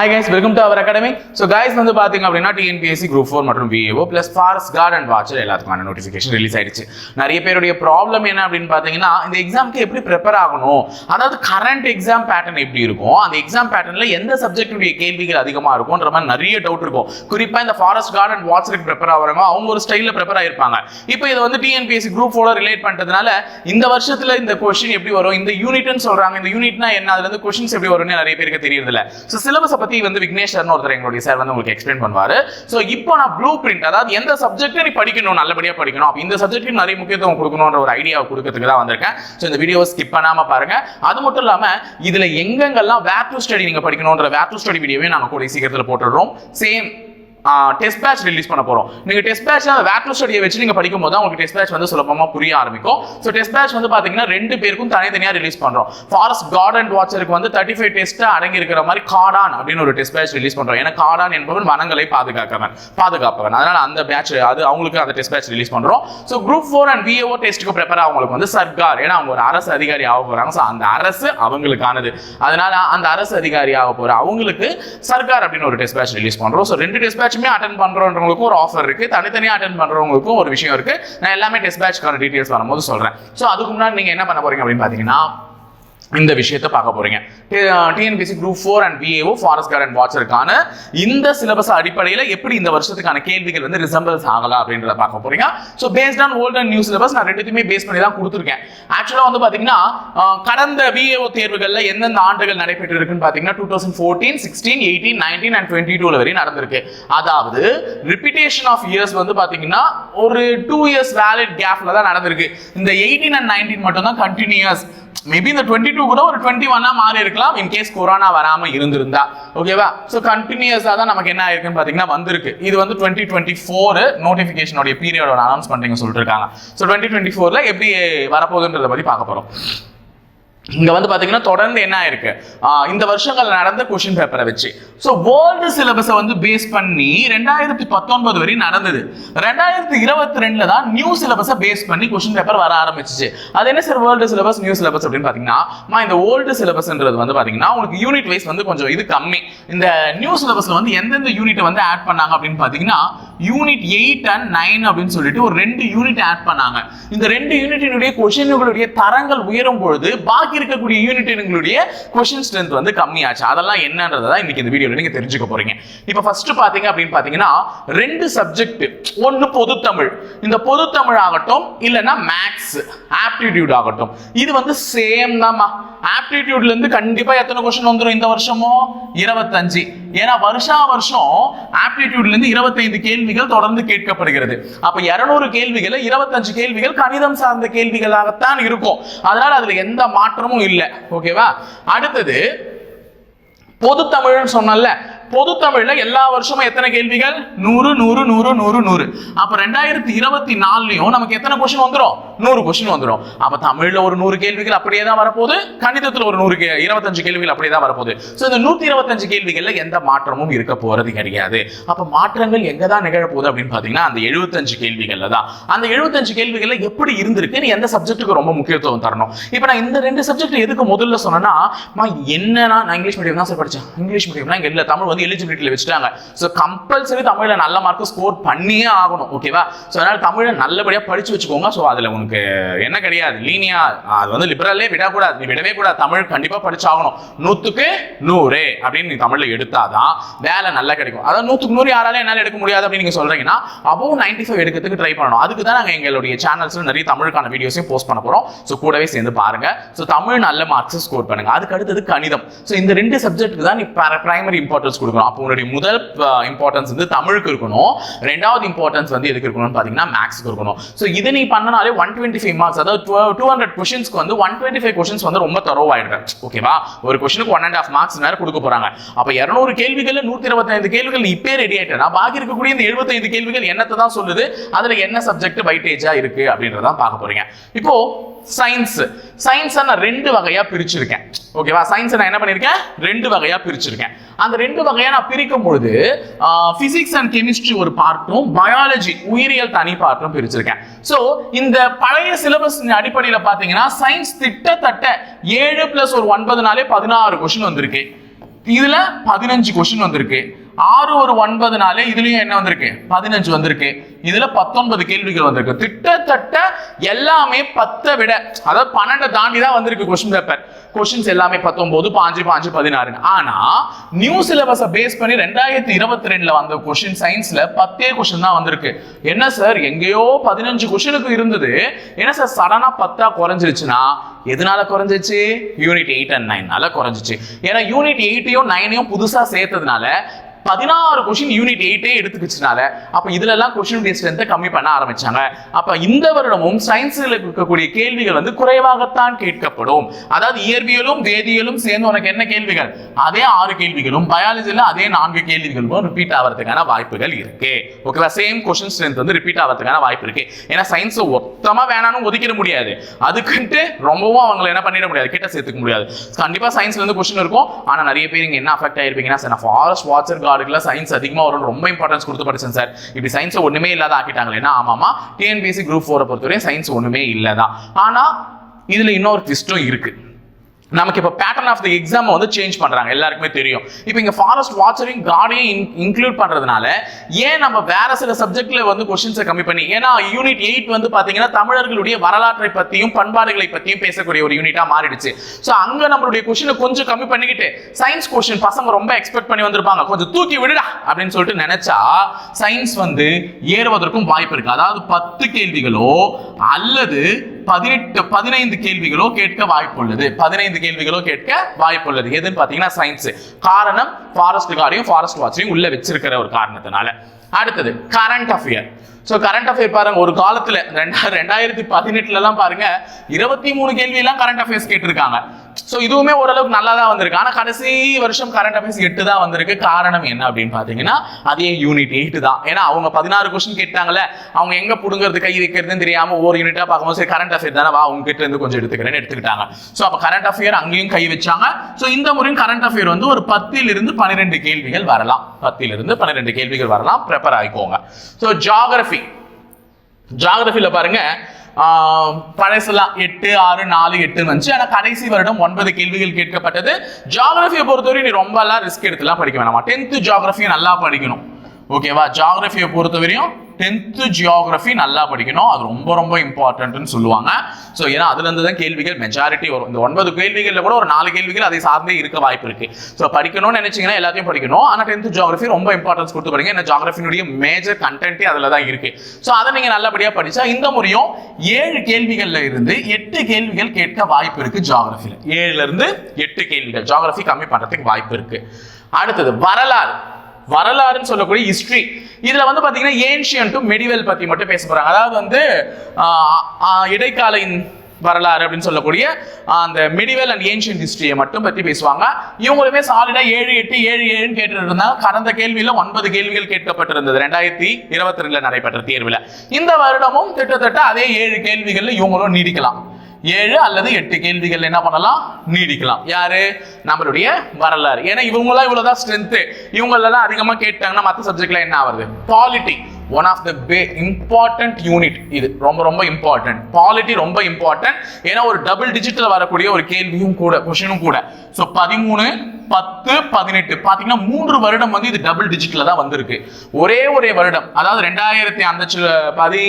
Hi guys welcome to our academy so guys வந்து பார்த்தீங்க அப்படின்னா டிஎன்பிஎஸ்சி குரூப் ஃபோர் மற்றும் VAO plus forest guard and watcher எல்லாத்துக்கான notification release ஆயிடுச்சு. நிறைய பேருடைய ப்ராப்ளம் என்ன அப்படின்னு பார்த்தீங்கன்னா இந்த எக்ஸாம்க்கு எப்படி ப்ரிப்பேர் ஆகணும்? அதாவது கரண்ட் எக்ஸாம் பேட்டர்ன் எப்படி இருக்கும்? அந்த எக்ஸாம் பேட்டர்ல எந்த சப்ஜெக்டுடைய கேள்விகள் அதிகமாக இருக்கும்ன்ற மாதிரி நிறைய டவுட் இருக்கும். குறிப்பாக இந்த ஃபாரஸ்ட் கார்ட் அண்ட் வாட்சருக்கு ப்ரிப்பேர் ஆகிறவங்க அவங்க ஒரு ஸ்டைலில் ப்ரிப்பேர் ஆயிருப்பாங்க. இப்போ இதை வந்து டிஎன்பிஎஸ்சி குரூப் ஃபோர் ரிலேட் பண்ணுறதுனால இந்த வருஷத்துல இந்த கொஸ்டின் எப்படி வரும்? இந்த யூனிட்னு சொல்றாங்க. இந்த யூனிட்னா என்ன? அதுலேருந்து கொஸ்டின்ஸ் எப்படி வரும்னு நிறைய பேருக்கு தெரியறதில்ல. ஸோ சிலபஸை பத்தி வந்து விக்னேஷ்வர்னு ஒருத்தர் எங்களுடைய சார் வந்து உங்களுக்கு எக்ஸ்பிளைன் பண்ணுவாரு. ஸோ இப்போ நான் ப்ளூ பிரிண்ட் அதாவது எந்த சப்ஜெக்ட் நீ படிக்கணும் நல்லபடியா படிக்கணும் அப்போ இந்த சப்ஜெக்ட்டுக்கு நிறைய முக்கியத்துவம் கொடுக்கணும்ன்ற ஒரு ஐடியாவை கொடுக்கறதுக்கு தான் வந்திருக்கேன். ஸோ இந்த வீடியோ ஸ்கிப் பண்ணாம பாருங்க. அது மட்டும் இல்லாம இதுல எங்கெங்கெல்லாம் வேர் டு ஸ்டடி நீங்க படிக்கணும்ன்ற வேர் டு ஸ்டடி வீடியோவே நாங்க கூட சீக்கிரத்தில் போட்டுடுறோம். சேம் டெஸ்ட் பேட்ச் ரிலீஸ் பண்ண போறோம். நீங்க டெஸ்ட் பேட்ச் வேட் ஸ்டடியை வச்சு நீங்க படிக்கும் போது உங்களுக்கு டெஸ்ட் பேட்ச் வந்து சுலபமா புரிய ஆரம்பிக்கும். ஸோ டெஸ்ட் பேட்ச் வந்து பாத்தீங்கன்னா ரெண்டு பேருக்கும் தனித்தனியா ரிலீஸ் பண்றோம். ஃபாரஸ்ட் கார்டன் வாட்சருக்கு வந்து தேர்ட்டி ஃபைவ் டெஸ்ட் அடங்கி இருக்கிற மாதிரி காடான் அப்படின்னு ஒரு டெஸ்ட் பேட்ச் ரிலீஸ் பண்றோம். ஏன்னா காடான் என்பவன் வனங்களை பாதுகாக்கவன் பாதுகாப்பவன். அதனால அந்த பேட்ச் அது அவங்களுக்கு அந்த டெஸ்ட் பேட்ச் ரிலீஸ் பண்றோம். So group four and VAO டெஸ்ட்டுக்கு ப்ரிப்பேர் அவங்களுக்கு வந்து சர்க்கார் ஏன்னா அவங்க ஒரு அரசு அதிகாரி ஆக போறாங்க. ஸோ அந்த அரசு அவங்களுக்கானது. அதனால அந்த அரசு அதிகாரி ஆக போற அவங்களுக்கு சர்க்கார் அப்படின்னு ஒரு டெஸ்ட் பேட்ச் ரிலீஸ் பண்றோம். ஸோ ரெண்டு டெஸ்ட் பேட்சுமே அட்டன் பண்ணுறவங்களுக்கும் ஒரு ஆஃபர் இருக்கு. தனித்தனியாக அட்டன் பண்றவங்களுக்கும் ஒரு விஷயம் இருக்கு. நான் எல்லாமே டெஸ்ட் பேட்ச்க்கான வரும்போது சொல்றேன். ஸோ அதுக்கு முன்னாடி நீங்க என்ன பண்ண போறீங்க அப்படின்னு பாத்தீங்கன்னா இந்த விஷயத்தை பார்க்க போறீங்க. TNPC group four and VAO forest garden and வாட்சருக்கான இந்த சிலபஸ் அடிப்படையில் எப்படி இந்த வருஷத்துக்கான கேள்விகள் வந்து ரிசம்பிள்ஸ் ஆகலாம் அப்படின்றத பார்க்க போறீங்க. So based on old and new syllabus நான் ரெண்டுத்தையுமே பேஸ் பண்ணி தான் கொடுத்துருக்கேன். ஆக்சுவலாக வந்து பார்த்தீங்கன்னா கடந்த விஏஓ தேர்வுகளில் எந்தெந்த ஆண்டுகள் நடைபெற்று இருக்குன்னு பார்த்தீங்கன்னா two thousand fourteen sixteen eighteen nineteen and twenty டூல வரையும் நடந்திருக்கு. அதாவது ரிப்பிட்டேஷன் ஆஃப் இயர்ஸ் வந்து பார்த்தீங்கன்னா ஒரு டூ இயர்ஸ் வேலிட் கேப்ல தான் நடந்திருக்கு. இந்த எயிட்டீன் அண்ட் நைன்டீன் மட்டும் தான் கண்டினியூஸ் மேபி இந்த டுவெண்ட்டி டூ கூட ஒரு டுவெண்ட்டி ஒன்னா மாறி இருக்கலாம் இன் கேஸ் கொரோனா வராம இருந்திருந்தா. ஓகேவா ஸோ கண்டினியூஸா தான் நமக்கு என்ன ஆயிருக்குன்னு பாத்தீங்கன்னா வந்திருக்கு. இது வந்து டுவெண்ட்டி டுவெண்ட்டி ஃபோர் நோட்டிஃபிகேஷனோட பீரியடோட அனௌன்ஸ் பண்ணுறீங்க சொல்லிட்டு இருக்காங்க. ஸோ டுவெண்ட்டி டுவெண்ட்டி ஃபோர்ல எப்படி வரப்போகுதுன்றத பத்தி பார்க்க போறோம். இங்கே வந்து பார்த்தீங்கன்னா தொடர்ந்து என்ன ஆயிருக்கு? இந்த வருஷங்கள் நடந்த கொஷின் பேப்பரை வச்சு. ஸோ வேர்ல்டு சிலபஸை வந்து பேஸ் பண்ணி ரெண்டாயிரத்தி பத்தொன்பது வரையும் நடந்தது. ரெண்டாயிரத்தி இருபத்தி ரெண்டில் தான் நியூ சிலபஸை பேஸ் பண்ணி கொஷின் பேப்பர் வர ஆரம்பிச்சிச்சு. அது என்ன sir world syllabus new syllabus அப்படின்னு பார்த்தீங்கன்னா இந்த ஓல்டு சிலபஸ்ன்றது வந்து பார்த்தீங்கன்னா உங்களுக்கு யூனிட் வைஸ் வந்து கொஞ்சம் இது கம்மி. இந்த நியூ சிலபஸில் வந்து எந்தெந்த யூனிட்டை வந்து ஆட் பண்ணாங்க அப்படின்னு பார்த்தீங்கன்னா யூனிட் எயிட் அண்ட் நைன் அப்படின்னு சொல்லிட்டு ஒரு ரெண்டு யூனிட் ஆட் பண்ணாங்க. இந்த ரெண்டு யூனிட்டினுடைய கொஷின்களுடைய தரங்கள் உயரும் பொழுது பாக்கி இருக்கக்கூடிய யூனிட்டினுடைய கொஷின் ஸ்ட்ரென்த் வந்து கம்மியாச்சு. அதெல்லாம் என்னன்றதை தான் இன்னைக்கு இந்த வீடியோவில் நீங்க தெரிஞ்சுக்க போறீங்க. இப்போ ஃபர்ஸ்ட் பாத்தீங்க அப்படின்னு பாத்தீங்கன்னா ரெண்டு சப்ஜெக்ட் ஒன்னு பொதுத்தமிழ் இந்த பொதுத்தமிழ் ஆகட்டும் இல்லைன்னா மேக்ஸ் ஆப்டிடியூட் ஆகட்டும். இது வந்து சேம் தான்மா. ஆப்டிடியூட்ல இருந்து கண்டிப்பா எத்தனை கொஸ்டின் வந்துடும் இந்த வருஷமோ இருபத்தஞ்சு. ஏன்னா வருஷா வருஷம் ஆப்டிடியூட்ல இருந்து இருபத்தைந்து கேள்விகள் தொடர்ந்து கேட்கப்படுகிறது. அப்ப இருநூறு கேள்விகள் இருபத்தஞ்சு கேள்விகள் கணிதம் சார்ந்த கேள்விகளாகத்தான் இருக்கும். அதனால அதுல எந்த மாற்றமும் இல்லை. ஓகேவா? அடுத்தது பொது தமிழ்னு சொன்னல பொது தமிழ்ல எல்லா வருஷமும் எத்தனை கேள்விகள்? நூறு நூறு நூறு நூறு நூறு. அப்ப ரெண்டாயிரத்தி இருபத்தி நாலுலயும் நமக்கு எத்தனை கொஸ்டின் வந்துரும்? நூறு கொஸ்டின் வந்துரும். அப்ப தமிழ்ல ஒரு நூறு கேள்விகள் அப்படியே தான் வரப்போகுது. கணிதத்துல ஒரு நூறு இருபத்தஞ்சு கேள்விகள் அப்படியே தான் வரப்போகுது. இந்த நூத்தி இருபத்தஞ்சு கேள்விகள்ல எந்த மாற்றமும் இருக்க போறது கிடையாது. அப்ப மாற்றங்கள் எங்க தான் நிகழப்போகுது அப்படின்னு பாத்தீங்கன்னா அந்த எழுபத்தஞ்சு கேள்விகள்ல தான். அந்த எழுபத்தஞ்சு கேள்விகள்ல எப்படி இருந்திருக்கு? நீ எந்த சப்ஜெக்ட்டுக்கு ரொம்ப முக்கியத்துவம் தரணும்? இப்ப நான் இந்த ரெண்டு சப்ஜெக்ட் எதுக்கு முதல்ல சொன்னேன்னா என்ன என்னன்னா நான் இங்கிலீஷ் மீடியம் தான் சார் படிச்சேன். இங்கிலீஷ் மீடியம்னா இங்க இல்ல. தமிழ் வந்து எலிஜிபிலிட்டியில் வச்சுட்டாங்க. ஸோ கம்பல்சரி தமிழில் நல்ல மார்க் ஸ்கோர் பண்ணியே ஆகணும் ஓகேவா ஸோ அதனால் தமிழை நல்லபடியா படிச்சு வச்சுக்கோங்க. ஸோ அதுல உனக்கு என்ன கிடையாது. லீனியா அது வந்து லிபரலே விடக்கூடாது. நீ விடவே கூடாது. தமிழ் கண்டிப்பா படிச்சாகணும். நூற்றுக்கு நூறு அப்படின்னு நீ தமிழ்ல எடுத்தாதான் வேலை நல்லா கிடைக்கும். அதாவது நூற்றுக்கு நூறு யாரால என்னால எடுக்க முடியாது அப்படின்னு நீங்க சொல்றீங்கன்னா அபோவ் நைன்டி ஃபைவ் எடுக்கிறதுக்கு ட்ரை பண்ணணும். அதுக்கு தான் நாங்க எங்களுடைய சேனல்ஸில் நிறைய தமிழுக்கான வீடியோஸையும் போஸ்ட் பண்ண போறோம். ஸோ கூடவே சேர்ந்து பாருங்க. ஸோ தமிழ் நல்ல மார்க்ஸ் ஸ்கோர் பண்ணுங்க. அதுக்கு அடுத்தது கணிதம். ஸோ இந்த ரெண்டு சப்ஜெக்ட்டுக்கு தான் நீ பிரைமரி இம்பார்ட்டன்ஸ் கொடுக்கணும். அப்போ உன்னுடைய முதல் இம்பார்ட்டன்ஸ் வந்து தமிழுக்கு இருக்கணும். ரெண்டாவது இம்பார்ட்டன்ஸ் வந்து எதுக்கு இருக்கணும்னு பார்த்தீங்கன்னா மேக்ஸ்க்கு இருக்கணும். ஸோ இதை நீ பண்ணனாலே ஒன் டுவெண்ட்டி ஃபைவ் மார்க்ஸ் அதாவது டூ ஹண்ட்ரட் கொஷின்ஸ்க்கு வந்து ஒன் டுவெண்ட்டி ஃபைவ் கொஷின்ஸ் வந்து ரொம்ப தரோவாயிடுறேன் ஓகேவா ஒரு கொஷனுக்கு ஒன் அண்ட் ஆஃப் மார்க்ஸ் நேரம் கொடுக்க போறாங்க. அப்போ இரநூறு கேள்விகள் நூற்றி இருபத்தைந்து கேள்விகள் இப்பே ரெடி ஆயிட்டா. பாக்கி இருக்கக்கூடிய இந்த எழுபத்தைந்து கேள்விகள் என்னத்தை தான் சொல்லுது? அதுல என்ன சப்ஜெக்ட் வைட்டேஜா இருக்கு? அப்படின்றதான் பார்க்க போறீங்க. இப்போ சயின்ஸ் சயின்ஸை நான் ரெண்டு வகையாக பிரிச்சிருக்கேன். ஓகேவா சயின்ஸை நான் என்ன பண்ணியிருக்கேன் ரெண்டு வகையாக பிரிச்சிருக்கேன். அந்த ரெண்டு வகையாக நான் பிரிக்கும் பொழுது ஃபிசிக்ஸ் அண்ட் கெமிஸ்ட்ரி ஒரு பார்ட்டும் பயாலஜி உயிரியல் தனி பார்ட்டும் பிரிச்சிருக்கேன். ஸோ இந்த பழைய சிலபஸ் அடிப்படையில் பார்த்தீங்கன்னா சயின்ஸ் திட்டத்தட்ட ஏழு பிளஸ் ஒரு ஒன்பது நாளே பதினாறு கொஸ்டின் வந்திருக்கு. இதுல பதினஞ்சு கொஸ்டின் வந்திருக்கு. ஆறு ஒரு ஒன்பது நாளே இதுலயும் என்ன வந்திருக்கு? பதினஞ்சு வந்திருக்கு. இதுல பத்தொன்பது கேள்விகள் வந்திருக்கு. கிட்டத்தட்ட எல்லாமே பத்தை விட அதாவது பன்னெண்டை தாண்டி தான் வந்திருக்கு கொஸ்டின் பேப்பர் கொஸ்டின்ஸ் எல்லாமே பத்தொன்பது பாஞ்சு பாஞ்சு பதினாறு ஆனா நியூ சிலபஸை பேஸ் பண்ணி ரெண்டாயிரத்தி இருபத்தி ரெண்டுல வந்த கொஸ்டின் சயின்ஸ்ல பத்தே கொஸ்டின் தான் வந்திருக்கு. என்ன சார் எங்கேயோ பதினஞ்சு கொஸ்டினுக்கு இருந்தது. என்ன சார் சடனா பத்தா குறைஞ்சிருச்சுன்னா எதனால குறைஞ்சிச்சு யூனிட் எயிட் அண்ட் நைன்னால குறைஞ்சிச்சு. ஏன்னா யூனிட் எயிட்டையும் நைனையும் புதுசா சேர்த்ததுனால பதினாறு கொஸ்டின் யூனிட் எயிட்டே எடுத்துக்கிச்சனால அப்ப இதுல எல்லாம் கொஸ்டின் ஸ்ட்ரென்த்தை கம்மி பண்ண ஆரம்பிச்சாங்க. அப்ப இந்த வருடமும் சயின்ஸ்ல இருக்கக்கூடிய கேள்விகள் வந்து குறைவாகத்தான் கேட்கப்படும். அதாவது இயற்பியலும் வேதியியலும் சேர்ந்து உனக்கு என்ன கேள்விகள்? அதே ஆறு கேள்விகளும் பயாலஜில அதே நான்கு கேள்விகளும் ரிப்பீட் ஆகிறதுக்கான வாய்ப்புகள் இருக்கு. ஓகேவா சேம் கொஸ்டின் ஸ்ட்ரென்த் வந்து ரிப்பீட் ஆகிறதுக்கான வாய்ப்பு இருக்கு. ஏன்னா சயின்ஸ் மொத்தமா வேணாலும் ஒதுக்கிட முடியாது. அதுக்குன்ட்டு ரொம்பவும் அவங்களை என்ன பண்ணிட முடியாது கிட்ட சேர்த்துக்க முடியாது. கண்டிப்பா சயின்ஸ்ல இருந்து கொஸ்டின் இருக்கும். ஆனா நிறைய பேர் இங்க என்ன அஃபெக்ட் ஆயிருப்பீங்கன்னா ஃபாரஸ்ட் வாட்சர் கார்டுக்குலாம் சயின்ஸ் அதிகமாக வரும் ரொம்ப இம்பார்ட்டன்ஸ் கொடுத்து படித்தேன் சார் இப்படி சயின்ஸ் ஒன்றுமே இல்லாத ஆக்கிட்டாங்களேன்னா ஆமாமா. டிஎன்பிஎஸ்சி குரூப் ஃபோரை பொறுத்தவரையும் சயின்ஸ் ஒன்றுமே இல்லை தான் ஆனால் இதில் இன்னொரு திஸ்டும் இருக்குது நமக்கு இப்போ பேட்டர்ன் ஆஃப் த எக்ஸாம் வந்து சேஞ்ச் பண்ணுறாங்க எல்லாருக்குமே தெரியும். இப்போ இங்கே ஃபாரஸ்ட் வாட்சரையும் கார்டையும் இன்க்ளூட் பண்ணுறதுனால ஏன் நம்ம வேற சில சப்ஜெக்டில் வந்து கொஷின்ஸை கம்மி பண்ணி ஏன்னா யூனிட் எயிட் வந்து பார்த்தீங்கன்னா தமிழர்களுடைய வரலாற்றை பற்றியும் பண்பாடுகளை பற்றியும் பேசக்கூடிய ஒரு யூனிட்டாக மாறிடுச்சு. ஸோ அங்கே நம்மளுடைய கொஷினை கொஞ்சம் கம்மி பண்ணிக்கிட்டு சயின்ஸ் கொஷின் பசங்க ரொம்ப எக்ஸ்பெக்ட் பண்ணி வந்திருப்பாங்க. கொஞ்சம் தூக்கி விடுடா அப்படின்னு சொல்லிட்டு நினைச்சா சயின்ஸ் வந்து ஏறுவதற்கும் வாய்ப்பு இருக்கு. அதாவது பத்து கேள்விகளோ அல்லது பதினெட்டு பதினைந்து கேள்விகளோ கேட்க வாய்ப்புள்ளது. பதினைந்து கேள்விகளோ கேட்க வாய்ப்புள்ளது. எதுன்னு பாத்தீங்கன்னா சயின்ஸ் காரணம் ஃபாரஸ்ட் காரையும் ஃபாரஸ்ட் வாட்சையும் உள்ள வச்சிருக்கிற ஒரு காரணத்தினால. அடுத்தது current affair so current affair பாருங்க ஒரு காலத்துல ரெண்டா ரெண்டாயிரத்தி பதினெட்டுல எல்லாம் பாருங்க இருபத்தி மூணு கேள்வி எல்லாம் கரண்ட் அஃபேர்ஸ் கேட்டிருக்காங்க. ஸோ இதுவுமே ஓரளவுக்கு நல்லா தான் வந்திருக்கு. ஆனால் கடைசி வருஷம் கரண்ட் அஃபேர்ஸ் எட்டு தான் வந்திருக்கு. காரணம் என்ன அப்படின்னு பார்த்தீங்கன்னா அதே யூனிட் எயிட்டு தான். ஏன்னா அவங்க பதினாறு கொஸ்டின் கேட்டாங்களே அவங்க எங்க புடுங்கிறது கை வைக்கிறதுன்னு தெரியாமல் ஒவ்வொரு யூனிட்டாக பார்க்கும்போது சரி கரண்ட் அஃபேர் தானே வா உங்க கிட்ட இருந்து கொஞ்சம் எடுத்துக்கிறேன்னு எடுத்துக்கிட்டாங்க. ஸோ அப்போ கரண்ட் அஃபேர் அங்கேயும் கை வச்சாங்க. ஸோ இந்த முறையும் கரண்ட் அஃபேர் வந்து ஒரு பத்தில் இருந்து பன்னிரெண்டு கேள்விகள் வரலாம். பத்திலிருந்து பன்னிரெண்டு கேள்விகள் வரலாம். ப்ரிப்பேர் ஆகிக்கோங்க ஸோ ஜாகிரபி ஜாகிரபியில் பாருங்க பழசெல்லாம் எட்டு ஆறு நாலு எட்டுன்னு வந்துச்சு. ஆனால் கடைசி வருடம் ஒன்பது கேள்விகள் கேட்கப்பட்டது. ஜாகிரபியை பொறுத்தவரை நீ ரொம்ப எல்லாம் ரிஸ்க் எடுத்துலாம் படிக்க வேணாமா? டென்த்து ஜாகிரபியை நல்லா படிக்கணும். ஓகேவா ஜாகிரபியை பொறுத்தவரையும் டென்த்து ஜியாகிரஃபி நல்லா படிக்கணும். அது ரொம்ப ரொம்ப இம்பார்ட்டன்ட்னு சொல்லுவாங்க. ஸோ ஏன்னா அதுலேருந்து தான் கேள்விகள் மெஜாரிட்டி வரும். இந்த ஒன்பது கேள்விகளில் கூட ஒரு நாலு கேள்விகள் அதை சார்ந்தே இருக்க வாய்ப்பு இருக்கு. ஸோ படிக்கணும்னு நினைச்சிங்கன்னா எல்லாத்தையும் படிக்கணும். ஆனால் டென்த்து ஜியோகிரஃபி ரொம்ப இம்பார்ட்டன்ஸ் கொடுத்து படிங்க. ஏன்னா ஜியாகிரஃபினுடைய மேஜர் கண்டென்ட்டே அதில் தான் இருக்கு. ஸோ அதை நீங்கள் நல்லபடியாக படித்தா இந்த முறையும் ஏழு கேள்விகளில் இருந்து எட்டு கேள்விகள் கேட்க வாய்ப்பு இருக்கு ஜியாகிரஃபியில் ஏழுல இருந்து எட்டு கேள்விகள். ஜியாகிரஃபி கம்மி பண்ணுறதுக்கு வாய்ப்பு இருக்கு. அடுத்தது வரலாறு. வரலாறுன்னு சொல்லக்கூடிய ஹிஸ்ட்ரி இதுல வந்து பாத்தீங்கன்னா ஏன்ஷியன் டு மெடிவல் பத்தி மட்டும் பேச போறாங்க. அதாவது வந்து ஆஹ், இடைக்கால வரலாறு அப்படின்னு சொல்லக்கூடிய அந்த மெடிவல் அண்ட் ஏன்ஷியன் ஹிஸ்டரியை மட்டும் பற்றி பேசுவாங்க. இவங்களுமே சாலிடா ஏழு எட்டு ஏழு ஏழுன்னு கேட்டுட்டு இருந்தாங்க கடந்த கேள்வியில ஒன்பது கேள்விகள் கேட்கப்பட்டிருந்தது. ரெண்டாயிரத்தி இருபத்தி ரெண்டுல நடைபெற்ற தேர்வில். இந்த வருடமும் கிட்டத்தட்ட அதே ஏழு கேள்விகள்ல இவங்களும் நீடிக்கலாம். ஏழு அல்லது எட்டு கேள்விகள் என்ன பண்ணலாம்? நீடிக்கலாம். யாரு? நம்மளுடைய வரலாறு. ஏன்னா இவங்களாம் இவ்வளவுதான் ஸ்ட்ரென்த் இவங்களெல்லாம் அதிகமா கேட்டாங்கன்னா மற்ற சப்ஜெக்ட்ல என்ன ஆகுது? Polity one of the pay important unit இது. ரொம்ப ரொம்ப இம்பார்ட்டன்ட் பாலிட்டி ரொம்ப இம்பார்ட்டன்ட் ஏன்னா ஒரு டபுள் டிஜிட்ல வரக்கூடிய ஒரு கேள்வியும் கூட கொஷனும் கூட. ஸோ பதிமூணு பத்து பதினெட்டு. பாத்தீங்கன்னா மூன்று வருடம் வந்து இது டபுள் டிஜிட்டில் தான் வந்திருக்கு. ஒரே ஒரே வருடம். அதாவது ரெண்டாயிரத்தி அந்த பதி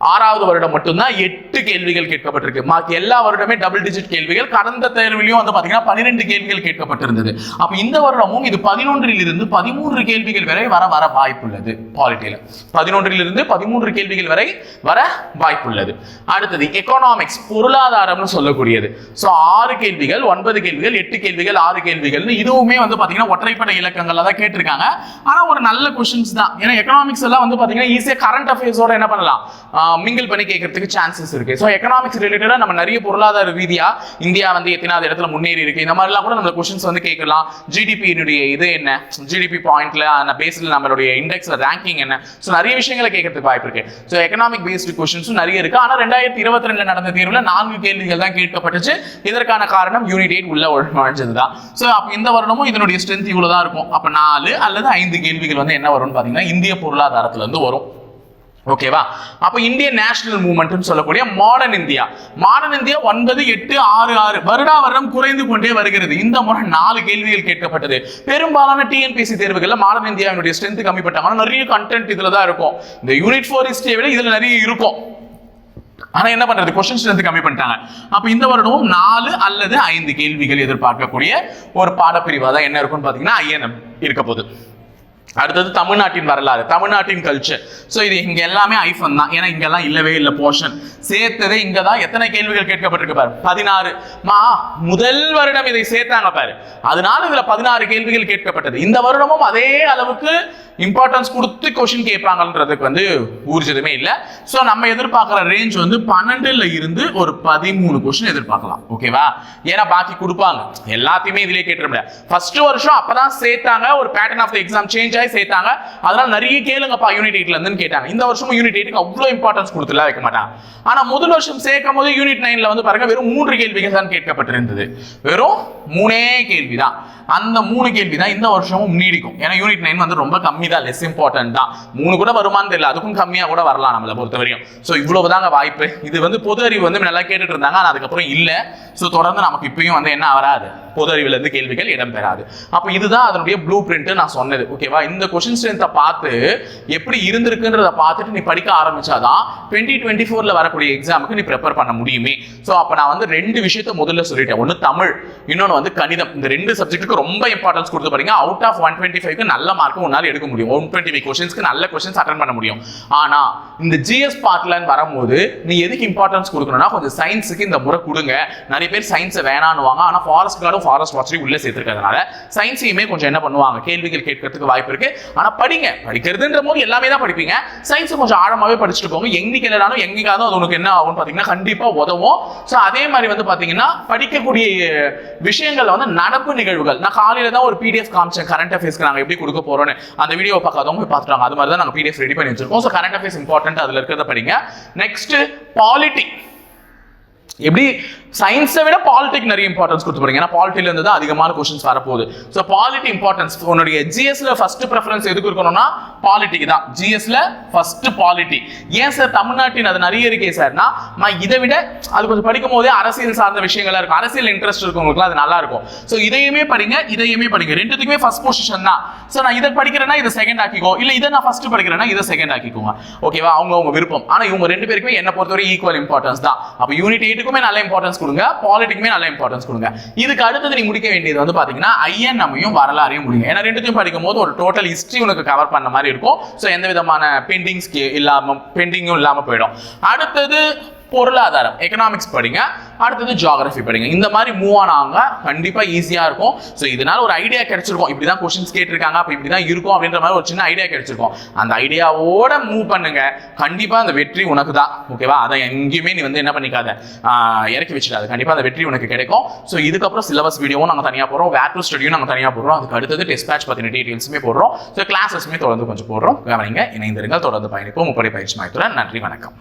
ஆறாவது வருடம் மட்டும்தான் எட்டு கேள்விகள் கேட்கப்பட்டிருக்கு. பாக்கி எல்லா வருடமே டபுள் டிஜிட் கேள்விகள். கடந்த தேர்விலையும் வந்து பார்த்தீங்கன்னா பன்னிரெண்டு கேள்விகள் கேட்கப்பட்டிருந்தது. அப்போ இந்த வருடமும் இது பதினொன்றில் இருந்து பதிமூன்று கேள்விகள் வரை வர வர வாய்ப்புள்ளது பாலிட்டியில் பதினொன்றில் இருந்து பதிமூன்று கேள்விகள் வரை வர வாய்ப்புள்ளது. அடுத்தது எக்கனாமிக்ஸ் பொருளாதாரம்னு சொல்லக்கூடியது. ஸோ ஆறு கேள்விகள் ஒன்பது கேள்விகள் எட்டு கேள்விகள் ஆறு கேள்விகள்னு இதுவுமே வந்து பார்த்தீங்கன்னா ஒற்றைப்படை இலக்கங்கள்ல தான் கேட்டிருக்காங்க. ஆனால் ஒரு நல்ல கொஷின்ஸ் தான். ஏன்னா எக்கனாமிக்ஸ் எல்லாம் வந்து பார்த்தீங்கன்னா ஈஸியாக கரண்ட் அஃபேர்ஸோட என்ன பண்ணலாம்? மிங்கிள் பண்ணி கேட்கறதுக்கு சான்சஸ் இருக்கு. ஸோ எக்கனாமிக்ஸ் ரிலேட்டடாக நம்ம நிறைய பொருளாதார ரீதியாக இந்தியா வந்து எத்தனாவது இடத்துல முன்னேறி இருக்கு. இந்த மாதிரிலாம் கூட நம்ம கொஸ்டின்ஸ் வந்து கேட்கலாம் ஜிடிபியினுடைய இது என்ன? ஜிடிபி பாயிண்ட்ல அந்த பேஸில் நம்மளுடைய இண்டெக்ஸ்ல ரேங்கிங் என்ன? ஸோ நிறைய விஷயங்களை கேட்கறதுக்கு வாய்ப்பு இருக்கு. ஸோ எக்கனாமிக் பேஸ்டு கொஸ்டின்ஸும் நிறைய இருக்கு. ஆனால் ரெண்டாயிரத்தி இருபத்தி ரெண்டுல நடந்த தேர்வில் நான்கு கேள்விகள் தான் கேட்கப்பட்டுச்சு. இதற்கான காரணம் யூனிட் எயிட் உள்ள நுழைஞ்சது தான் ஸோ அப்போ இந்த வருடமும் இதனுடைய ஸ்ட்ரென்த் இவ்வளோ தான் இருக்கும். அப்போ நாலு அல்லது ஐந்து கேள்விகள் வந்து என்ன வரும்னு பார்த்தீங்கன்னா இந்திய பொருளாதாரத்துல இருந்து வரும். ஓகேவா அப்ப இந்தியன் நேஷனல் மூவ்மெண்ட்னு சொல்லக்கூடிய மாடர்ன் இந்தியா மாடர்ன் இந்தியா ஒன்பது எட்டு ஆறு ஆறு. வருடா வருடம் குறைந்து கொண்டே வருகிறது. இந்த முறை நாலு கேள்விகள் கேட்கப்பட்டது. பெரும்பாலான டிஎன்பிசி தேர்வுகள்ல மாடர்ன் இந்தியாவினுடைய ஸ்ட்ரென்த் கம்மி பண்ணிட்டாங்க நிறைய கண்டென்ட் இதுல தான் இருக்கும். இந்த யூனிட் ஃபோர் ஹிஸ்டரியை விட இதுல நிறைய இருக்கும். ஆனா என்ன பண்றது? கொஸ்டின் ஸ்ட்ரென்த் கம்மி பண்ணிட்டாங்க. அப்ப இந்த வருடமும் நாலு அல்லது ஐந்து கேள்விகள் எதிர்பார்க்கக்கூடிய ஒரு பாடப்பிரிவாக தான் என்ன இருக்கும்னு பாத்தீங்கன்னா ஐஎன்எம் இருக்க போகுது. அடுத்தது தமிழ்நாட்டின் வரலாறு தமிழ்நாட்டின் கல்ச்சர் ஸோ இது இங்கே எல்லாமே ஐஃபன் தான். ஏன்னா இங்கெல்லாம் இல்லவே இல்லை போர்ஷன் சேர்த்ததே இங்கே தான். எத்தனை கேள்விகள் கேட்கப்பட்டிருக்கு பாரு? பதினாறு. மா முதல் வருடம் இதை சேர்த்தாங்க பாரு. அதனால இதில் பதினாறு கேள்விகள் கேட்கப்பட்டது. இந்த வருடமும் அதே அளவுக்கு இம்பார்ட்டன்ஸ் கொடுத்து கொஷின் கேட்பாங்கன்றதுக்கு வந்து ஊர்ஜிதமே இல்லை. ஸோ நம்ம எதிர்பார்க்குற ரேஞ்ச் வந்து பன்னெண்டுல இருந்து ஒரு பதிமூணு கொஷின் எதிர்பார்க்கலாம். ஓகேவா ஏன்னா பாக்கி கொடுப்பாங்க. எல்லாத்தையுமே இதுலயே கேட்டுற முடியாது ஃபர்ஸ்ட் வருஷம் அப்பதான் சேர்த்தாங்க. ஒரு pattern of the exam change ஆகி சேர்த்தாங்க. அதனால நிறைய கேளுங்கப்பா யூனிட் எயிட்ல கேட்டாங்க. இந்த வருஷமும் யூனிட் எயிட்டுக்கு அவ்வளோ இம்பார்ட்டன்ஸ் கொடுத்துலாம் வைக்க மாட்டாங்க. ஆனா முதல் வருஷம் சேர்க்கும் போது யூனிட் நைன்ல வந்து பாருங்க வெறும் மூன்று கேள்விகள் தான் கேட்கப்பட்டிருந்தது. வெறும் மூணே கேள்விதான். அந்த மூணு கேள்வி தான் இந்த வருஷமும் நீடிக்கும். ஏன்னா யூனிட் நைன் வந்து ரொம்ப கம்மி தான் லெஸ் இம்பார்ட்டன்ட் தான். மூணு கூட வருமானு தெரியல அதுக்கும் கம்மியா கூட வரலாம் நம்மளை பொறுத்த வரையும் ஸோ இவ்வளவு தாங்க வாய்ப்பு. இது வந்து பொது அறிவு வந்து நல்லா கேட்டுட்டு இருந்தாங்க ஆனா அதுக்கப்புறம் இல்ல. ஸோ தொடர்ந்து நமக்கு இப்பயும் வந்து என்ன வராது பொது அறிவுல இருந்து கேள்விகள் இடம்பெறாது. அப்போ இதுதான் அதனுடைய ப்ளூ பிரிண்ட் நான் சொன்னது. ஓகேவா இந்த கொஸ்டின் ஸ்ட்ரென்த்தை பார்த்து எப்படி இருந்திருக்குன்றத பார்த்துட்டு நீ படிக்க ஆரம்பிச்சாதான் டுவெண்ட்டி டுவெண்ட்டி ஃபோர்ல வரக்கூடிய எக்ஸாமுக்கு நீ ப்ரிப்பேர் பண்ண முடியுமே. ஸோ அப்போ நான் வந்து ரெண்டு விஷயத்த முதல்ல சொல்லிட்டேன். ஒன்று தமிழ் இன்னொன்று வந்து கணிதம். இந்த ரெண்டு சப்ஜெக்ட்டுக்கு ரொம்ப இம்பார்ட்டன்ஸ் கொடுத்து பாருங்க அவுட் ஆஃப் ஒன் டுவெண்ட்டி ஃபைவ்க்கு நல்ல மார்க் உன்னால் எடுக்க முடியும். ஒன் டுவெண்ட்டி ஃபைவ் கொஸ்டின்ஸ்க்கு நல்ல கொஸ்டின்ஸ் அட்டன் பண்ண முடியும். ஆனால் இந்த ஜிஎஸ் பார்ட்லன்னு வரும்போது நீ எதுக்கு இம்பார்ட்டன்ஸ் கொடுக்கணும்னா கொஞ்சம் சயின்ஸுக்கு இந்த முறை கொடுங்க. நிறைய பேர் சயின்ஸை வேணான்னுவாங்க. ஆனால் ஃபாரஸ்ட் கார்டும் ஃபாரஸ்ட் வாட்சரையும் உள்ளே சேர்த்துருக்கிறதுனால சயின்ஸையுமே கொஞ்சம் என்ன பண்ணுவாங்க? கேள்விகள் கேட்கறதுக்கு வாய்ப்பு இருக்கு. ஆனால் படிங்க. படிக்கிறதுன்ற போது எல்லாமே தான் படிப்பீங்க. சயின்ஸ் கொஞ்சம் ஆழமாகவே படிச்சுட்டு போங்க. எங்கே இல்லைனாலும் எங்கேயாவது அது உனக்கு என்ன ஆகும்னு பார்த்தீங்கன்னா கண்டிப்பாக உதவும். ஸோ அதே மாதிரி வந்து பார்த்தீங்கன்னா படிக்கக்கூடிய விஷயங்கள்ல வந்து நடப்பு நிகழ்வுகள். நான் காலையில தான் ஒரு பிடிஎஃப் காமிச்சேன். கரண்ட் அஃபேர்ஸ்க்கு நாங்கள் எப்படி கொடுக்க போகிறோன்னு அந்த வீடியோ பார்க்காதவங்க போய் பார்த்துட்டாங்க அது மாதிரி தான் நாங்கள் பிடிஎஃப் ரெடி பண்ணி வச்சிருக்கோம். ஸோ கரண்ட் அஃபேர்ஸ் இம்பார்ட்டன்ட் அதில் இருக்கிறத படிங்க. நெக்ஸ்ட் பாலிட்டி எப்படி? சயின்ஸை விட பாலிட்டிக் நிறைய இம்பார்ட்டன்ஸ் கொடுத்து போறீங்க. ஏன்னா பாலிட்டில இருந்து தான் அதிகமான கொஸ்டின்ஸ் வரப்போகுது. ஸோ பாலிட்டி இம்பார்ட்டன்ஸ் உன்னுடைய ஜிஎஸ்ல ஃபர்ஸ்ட் ப்ரெஃபரன்ஸ் எதுக்கு இருக்கணும்னா பாலிட்டிக்கு தான். ஜிஎஸ்ல ஃபர்ஸ்ட் பாலிட்டி ஏன் சார் தமிழ்நாட்டின் அது நிறைய இருக்கே சார்னா நான் இதை விட அது கொஞ்சம் படிக்கும் போதே அரசியல் சார்ந்த விஷயங்களா இருக்கும். அரசியல் இன்ட்ரெஸ்ட் இருக்கவங்களுக்குலாம் அது நல்லா இருக்கும். ஸோ இதையுமே படிங்க இதையுமே படிங்க. ரெண்டுத்துக்குமே ஃபர்ஸ்ட் பொசிஷன் தான். ஸோ நான் இதை படிக்கிறேன்னா இதை செகண்ட் ஆக்கிக்கோ. இல்லை இதை நான் ஃபர்ஸ்ட் படிக்கிறேன்னா இதை செகண்ட் ஆக்கிக்கோங்க. ஓகேவா அவங்க அவங்க விருப்பம். ஆனால் இவங்க ரெண்டு பேருக்குமே என்ன பொறுத்தவரை ஈக்குவல் இம்பார்ட்டன்ஸ் தான். அப்போ யூனிட் எயிட்டுக்குமே நல்ல இம்பார்ட்டன்ஸ் கொடுங்க. பாலிட்டிக்குமே நல்ல இம்பார்ட்டன்ஸ் கொடுங்க. இதுக்கு அடுத்தது நீ முடிக்க வேண்டியது வந்து பாத்தீங்கன்னா ஐஎன்எம்மையும் வரலாறையும் முடிங்க. ஏன்னா ரெண்டுத்தையும் படிக்கும் போது ஒரு டோட்டல் ஹிஸ்டரி உனக்கு கவர் பண்ண மாதிரி இருக்கும். ஸோ எந்த விதமான பெண்டிங்ஸ் இல்லாம பெண்டிங்கும் இல்லாம போயிடும். அடுத்தது பொருளாதாரம் எக்கனாமிக்ஸ் படிங்க அடுத்தது ஜியாகிரபி படிங்க. இந்த மாதிரி மூவ் ஆனாங்க கண்டிப்பா ஈஸியா இருக்கும். ஸோ இதனால ஒரு ஐடியா கிடைச்சிருக்கும். இப்படிதான் கொஸ்டின்ஸ் கேட்டிருக்காங்க அப்ப இப்படிதான் இருக்கும் அப்படின்ற மாதிரி ஒரு சின்ன ஐடியா கிடைச்சிருக்கும். அந்த ஐடியாவோட மூவ் பண்ணுங்க. கண்டிப்பா அந்த வெற்றி உனக்கு தான் ஓகேவா அதை எங்கேயுமே நீ வந்து என்ன பண்ணிக்காத. இறக்கி வச்சிடாது. கண்டிப்பா அந்த வெற்றி உனக்கு கிடைக்கும். ஸோ இதுக்கப்புறம் சிலபஸ் வீடியோவும் நாங்கள் தனியாக போடுறோம். வேர் ஸ்டடியும் நாங்கள் தனியாக போடுறோம். அதுக்கு அடுத்தது டெஸ்ட் பேட்ச் பற்றின டீட்டெயில்ஸுமே போடுறோம். ஸோ கிளாஸஸ்மே தொடர்ந்து கொஞ்சம் போடுறோம். கவனிங்க. இணைந்திருங்கள். தொடர்ந்து பயணிப்போம். முப்படை பயிற்சி மையத்துடன் நன்றி வணக்கம்.